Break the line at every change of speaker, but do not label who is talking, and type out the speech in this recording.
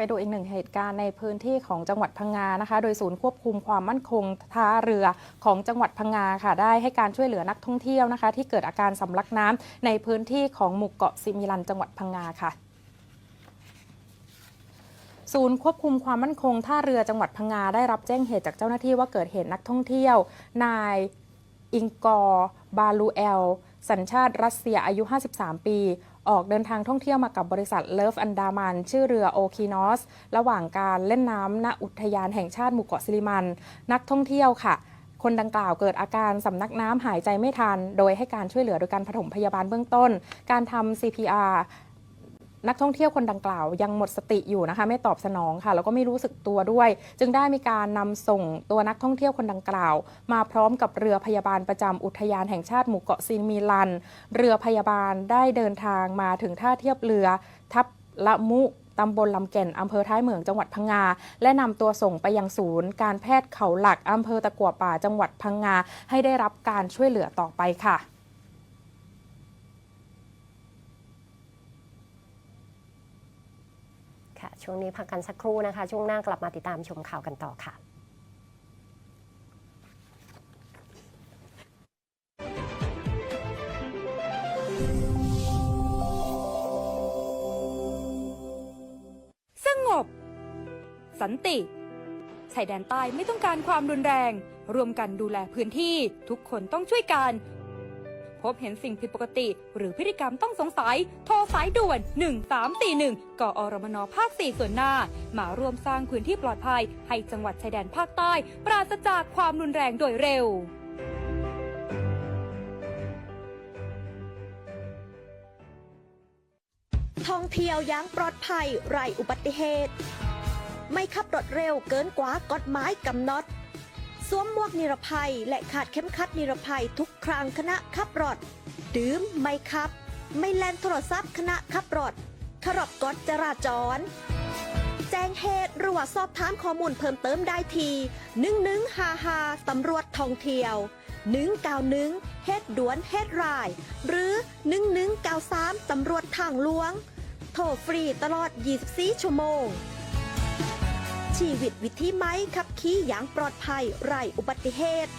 ไปดูอีกหนึ่งเหตุการณ์ในพื้นที่ของจังหวัดพังงานะคะ โดยศูนย์ควบคุมความมั่นคงท่าเรือของจังหวัดพังงาค่ะ ได้ให้การช่วยเหลือนักท่องเที่ยวนะคะ ที่เกิดอาการสำลักน้ำในพื้นที่ของหมู่เกาะซิมิลันจังหวัดพังงาค่ะศูนย์ควบคุมความมั่นคงท่าเรือจังหวัดพังงาได้รับแจ้งเหตุจากเจ้าหน้าที่ว่าเกิดเหตุนักท่องเที่ยว นายอิงกอร์บาลูเอล สัญชาติรัสเซียอายุ 53 ปี ออกเดินทางท่องเที่ยวมากับบริษัทเลิฟอันดามัน ชื่อเรือโอคีนอส ระหว่างการเล่นน้ำณอุทยานแห่งชาติหมู่เกาะซิลิมัน นักท่องเที่ยวค่ะ คนดังกล่าวเกิดอาการสำนักน้ำหายใจไม่ทัน โดยให้การช่วยเหลือโดยการผถมพยาบาลเบื้องต้น การทำ CPR นักท่องเที่ยวคนดังกล่าวยังหมดสติอยู่นะคะ ไม่ตอบสนองค่ะแล้วก็ไม่รู้สึกตัวด้วย จึงได้มีการนำส่งตัวนักท่องเที่ยวคนดังกล่าว มาพร้อมกับเรือพยาบาลประจำอุทยานแห่งชาติหมู่เกาะซิมิลัน เรือพยาบาลได้เดินทางมาถึงท่าเทียบเรือทับละมุตำบลลำแก่นอำเภอท้ายเหมืองจังหวัดพังงา และนำตัวส่งไปยังศูนย์ การแพทย์เขาหลักอำเภอตะกัวป่าจังหวัดพังงา ให้ได้รับการช่วยเหลือต่อไปค่ะ
ช่วงนี้พักกันสักครู่นะคะ ช่วงหน้ากลับมาติดตามชมข่าวกันต่อค่ะ
สงบ สันติชายแดนใต้ไม่ต้องการความรุนแรง รวมกันดูแลพื้นที่ ทุกคนต้องช่วยกัน พบเห็นสิ่งผิดปกติ หรือพฤติกรรมต้องสงสัย โทรสายด่วน 1341กอรมนภาค 4 ส่วนหน้า มาร่วมสร้างพื้นที่ปลอดภัย ให้จังหวัดชายแดนภาคใต้ ปราศจากความรุนแรงโดยเร็ว
ท่องเที่ยวอยังปลอดภัยไร้อุบัติเหตุ ไม่ขับรถเร็วเกินกว่ากฎหมายกำหนด สวมหมวกนิรภัย และขาดเข็มขัดนิรภัยทุกครั้งขณะขับรถ ดื่มไม่ขับ ไม่แล่นโทรศัพท์ขณะขับรถเคารพกฎจราจร แจ้งเหตุหรือว่าสอบถามข้อมูลเพิ่มเติมได้ที่1155ตำรวจท่องเที่ยว191เฮ็ดด่วนเฮ็ดราย หรือ 1193 ตำรวจทางหลวง โทรฟรีตลอด 24 ชั่วโมง ชีวิตวิธีไหมขับขี่อย่างปลอดภัยไร้อุบัติเหตุ